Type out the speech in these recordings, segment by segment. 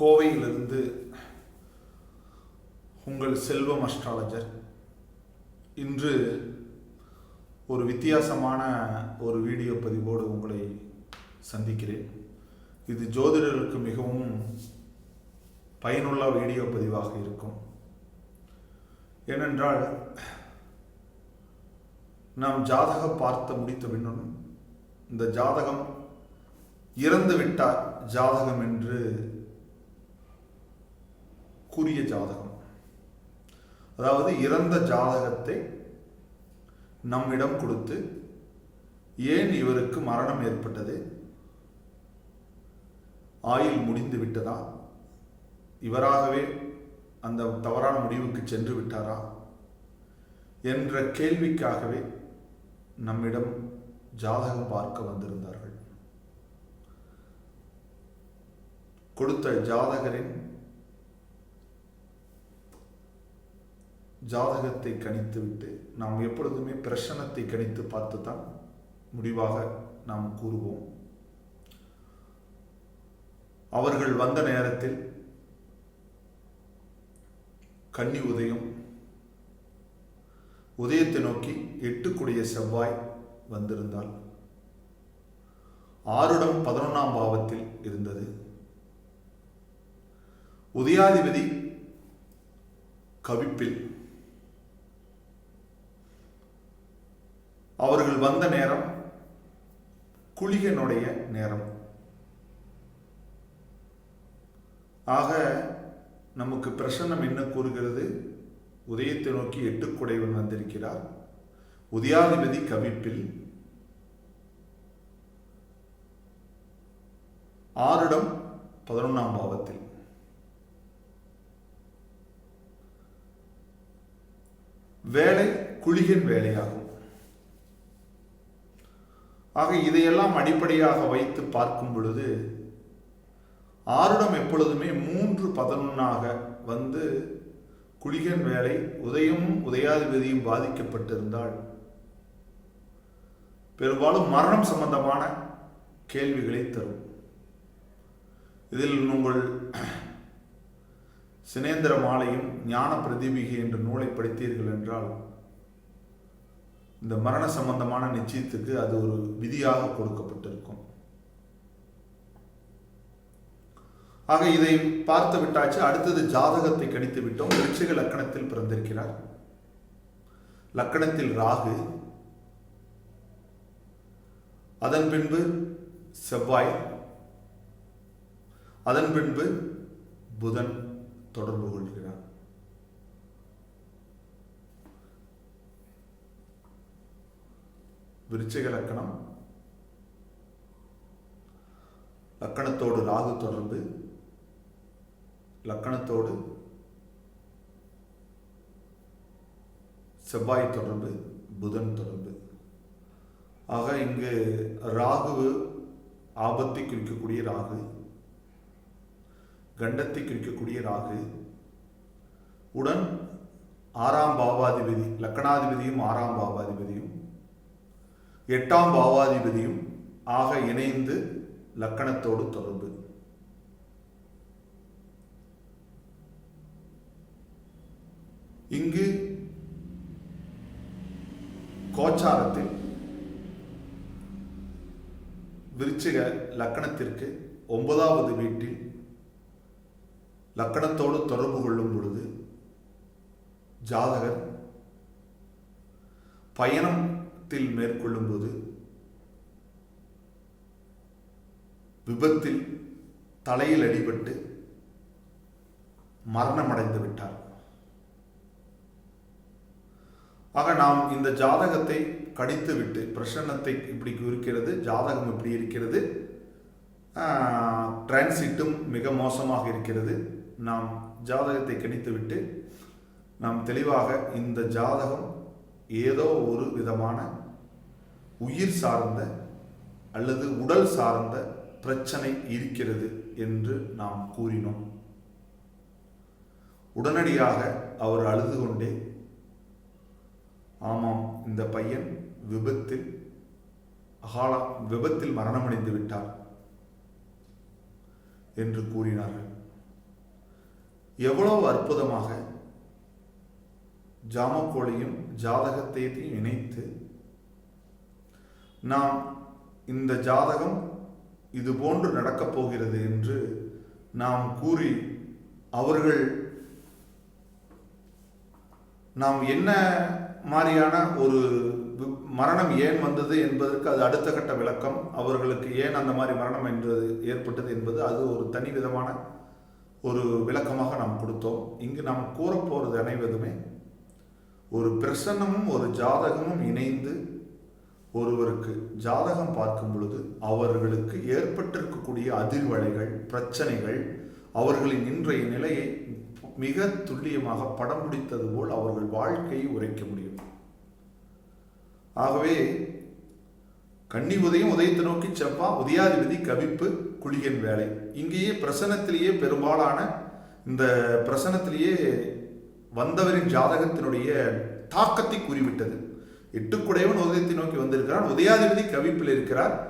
கோவையிலிருந்து உங்கள் செல்வம் அஸ்ட்ராலஜர். இன்று ஒரு வித்தியாசமான ஒரு வீடியோ பதிவோடு உங்களை சந்திக்கிறேன். இது ஜோதிடர்களுக்கு மிகவும் பயனுள்ள வீடியோ பதிவாக இருக்கும். ஏனென்றால் நாம் ஜாதகம் பார்த்து முடித்த பின்னும் இந்த ஜாதகம் இறந்து விட்டார் ஜாதகம் என்று கூறிய ஜாதகம். அதாவது இறந்த ஜாதகத்தை நம்மிடம் கொடுத்து ஏன் இவருக்கு மரணம் ஏற்பட்டது? ஆயில் முடிந்து விட்டதா? இவராகவே அந்த தவறான முடிவுக்கு சென்று விட்டாரா? என்ற கேள்விக்காகவே நம்மிடம் ஜாதகம் பார்க்க வந்திருந்தார்கள். கொடுத்த ஜாதகரின் ஜாதகத்தை கணித்துவிட்டு நாம் எப்பொழுதுமே பிரசனத்தை கணித்து பார்த்து தான் முடிவாக நாம் கூறுவோம். அவர்கள் வந்த நேரத்தில் கன்னி உதயம் உதயத்தை நோக்கி எட்டுக்குடைய செவ்வாய் வந்திருந்தால் ஆறுடம் பதினொன்றாம் பாவத்தில் இருந்தது. உதயாதிபதி கவிப்பில் அவர்கள் வந்த நேரம் குளிகனுடைய நேரம். ஆக நமக்கு பிரசன்னம் என்ன கூறுகிறது? உதயத்தை நோக்கி எட்டுக்குடைவன் வந்திருக்கிறார். உதயாதிபதி கவிப்பில் ஆறிடம் பதினொன்றாம் பாவத்தில். வேலை குளிகன் வேலையாகும். ஆக இதையெல்லாம் அடிப்படையாக வைத்து பார்க்கும் பொழுது ஆருடம் எப்பொழுதுமே மூன்று பதினொன்னாக வந்து குளிகன் வேலை உதயமும் உதயாதிபதியும் பாதிக்கப்பட்டிருந்தால் பெரும்பாலும் மரணம் சம்பந்தமான கேள்விகளை தரும். இதில் உங்கள் சினேந்திர மாலையும் ஞான பிரதிபிகை என்ற நூலை படித்தீர்கள் என்றால் இந்த மரண சம்பந்தமான நிச்சயத்துக்கு அது ஒரு விதியாக கொடுக்கப்பட்டிருக்கும். ஆக இதை பார்த்து விட்டாச்சு அடுத்தது ஜாதகத்தை கணித்து விட்டோம். விருச்சிக லக்கணத்தில் பிறந்திருக்கிறார். லக்கணத்தில் ராகு அதன் பின்பு செவ்வாய் அதன் பின்பு புதன் தொடர்பு கொள்கிறார். விருச்சிக லக்கணம் லக்கணத்தோடு ராகு தொடர்பு லக்கணத்தோடு செவ்வாய் தொடர்பு புதன் தொடர்பு. ஆக இங்கு ராகு ஆபத்தை குறிக்கக்கூடிய ராகு கண்டத்தை குறிக்கக்கூடிய ராகு உடன் ஆறாம் பாவாதிபதி லக்கணாதிபதியும் ஆறாம் பாவாதிபதியும் எட்டாம் பாவாதிபதியும் ஆக இணைந்து லக்கணத்தோடு தொடர்பு. இங்கு கோச்சாரத்தில் விருச்சிக லக்கணத்திற்கு ஒன்பதாவது வீட்டில் லக்கணத்தோடு தொடர்பு கொள்ளும் பொழுது ஜாதகர் பயணத்தில் மேற்கொள்ளும் போது விபத்தில் தலையில் அடிபட்டு மரணமடைந்து விட்டார் ஆக நாம் இந்த ஜாதகத்தை கடித்து விட்டு பிரசன்னத்தை இப்படி இருக்கிறது ஜாதகம் இப்படி இருக்கிறது டிரான்சிட்டும் மிக மோசமாக இருக்கிறது. நாம் ஜாதகத்தை கணித்துவிட்டு நாம் தெளிவாக இந்த ஜாதகம் ஏதோ ஒரு விதமான உயிர் சார்ந்த அல்லது உடல் சார்ந்த பிரச்சனை இருக்கிறது என்று நாம் கூறினோம். உடனடியாக அவர் அழுது கொண்டே ஆமாம் இந்த பையன் விபத்தில் அகால விபத்தில் மரணமடைந்து விட்டார் என்று கூறினார்கள். எவ்வளவு அற்புதமாக ஜாமக்கோளையும் ஜாதகத்தையும் இணைத்து நாம் இந்த ஜாதகம் இது போன்று நடக்கப் போகிறது என்று நாம் கூறி அவர்கள் நாம் என்ன மாதிரியான ஒரு மரணம் ஏன் வந்தது என்பதற்கு அது அடுத்த கட்ட விளக்கம். அவர்களுக்கு ஏன் அந்த மாதிரி மரணம் என்றது ஏற்பட்டது என்பது அது ஒரு தனி விதமான ஒரு விளக்கமாக நாம் கொடுத்தோம். இங்கு நாம் கூறப்போகிறது அனைவதுமே ஒரு பிரசன்னமும் ஒரு ஜாதகமும் இணைந்து ஒருவருக்கு ஜாதகம் பார்க்கும் பொழுது அவர்களுக்கு ஏற்பட்டிருக்கக்கூடிய அதிர்வலைகள் பிரச்சனைகள் அவர்களின் இன்றைய நிலையை மிக துல்லியமாக படம் பிடித்தது போல் அவர்கள் வாழ்க்கையை உரைக்க முடியும். ஆகவே கன்னி உதயம் உதயத்தை நோக்கி செப்பா உதயாதிபதி கவிப்பு குளியன் வேலை. இங்கேயே பிரசனத்திலேயே பெரும்பாலான இந்த பிரசனத்திலேயே வந்தவரின் ஜாதகத்தினுடைய தாக்கத்தை கூறிவிட்டது. எட்டுக்குடையவன் உதயத்தை நோக்கி வந்திருக்கிறான். உதயாதிபதி கவிப்பில் இருக்கிறார்.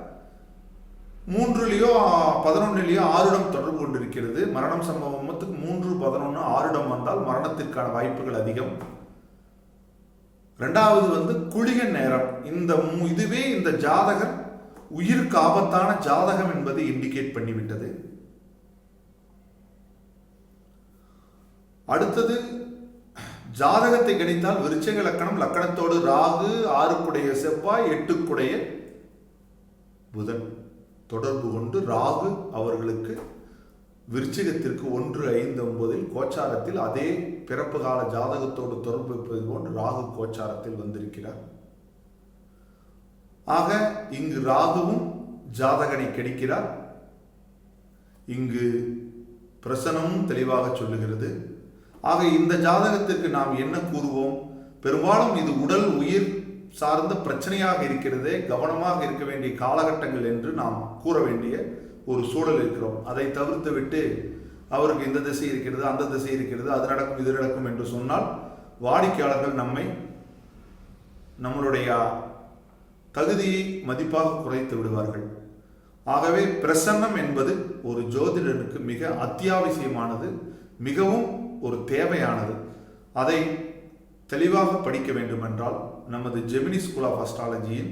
மூன்றுலேயோ பதினொன்னுலேயோ ஆறுடம் தொடர்பு கொண்டிருக்கிறது. மரணம் சம்பவத்துக்கு மூன்று பதினொன்று ஆறுடம் வந்தால் மரணத்திற்கான வாய்ப்புகள் அதிகம். ரெண்டாவது வந்து குளிகன் நேரம். இந்த மு- இதுவே இந்த ஜாதகர் உயிருக்கு ஆபத்தான ஜாதகம் என்பதை இண்டிகேட் பண்ணிவிட்டது. அடுத்தது ஜாதகத்தை கணித்தால் விருச்சக லக்கணம் லக்கணத்தோடு ராகு ஆறுக்குடைய செவ்வாய் எட்டுக்குடைய புதன். தொடர்பு கொண்டு ராகு அவர்களுக்கு விருச்சிகத்திற்கு ஒன்று ஐந்து ஒன்பதில் கோச்சாரத்தில் அதே பிறப்பு கால ஜாதகத்தோடு தொடர்பு வைப்பது போன்று ராகு கோச்சாரத்தில் வந்திருக்கிறார். ஆக இங்கு ராகுவும் ஜாதகனை கெடுக்கிறார் இங்கு பிரசனமும் தெளிவாக சொல்லுகிறது. ஆக இந்த ஜாதகத்திற்கு நாம் என்ன கூறுவோம்? பெரும்பாலும் இது உடல் உயிர் சார்ந்த பிரச்சனையாக இருக்கிறதே கவனமாக இருக்க வேண்டிய காலகட்டங்கள் என்று நாம் கூற வேண்டிய ஒரு சூழல் இருக்கிறோம். அதை தவிர்த்து விட்டு அவருக்கு இந்த திசை இருக்கிறது அந்த திசை இருக்கிறது அது நடக்கும் இது நடக்கும் என்று சொன்னால் வாடிக்கையாளர்கள் நம்மை நம்மளுடைய தகுதியை மதிப்பாக குறைத்து விடுவார்கள். ஆகவே பிரசன்னம் என்பது ஒரு ஜோதிடனுக்கு மிக அத்தியாவசியமானது. மிகவும் ஒரு தேவையானது. அதை தெளிவாக படிக்க வேண்டுமென்றால் நமது ஜெமினி ஸ்கூல் ஆஃப் அஸ்ட்ராலஜியின்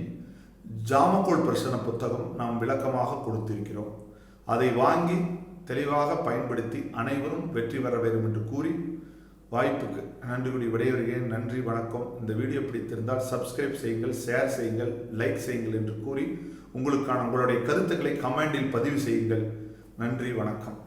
ஜாமக்கோள் பிரசன புத்தகம் நாம் விளக்கமாக கொடுத்திருக்கிறோம். அதை வாங்கி தெளிவாக பயன்படுத்தி அனைவரும் வெற்றி பெற வேண்டும் என்று கூறி வாய்ப்புக்கு நன்றி கூடி விடைபெறுகிறேன். நன்றி வணக்கம். இந்த வீடியோ பிடித்திருந்தால் சப்ஸ்கிரைப் செய்யுங்கள் ஷேர் செய்யுங்கள் லைக் செய்யுங்கள் என்று கூறி உங்களுக்கான உங்களுடைய கருத்துக்களை கமெண்டில் பதிவு செய்யுங்கள். நன்றி வணக்கம்.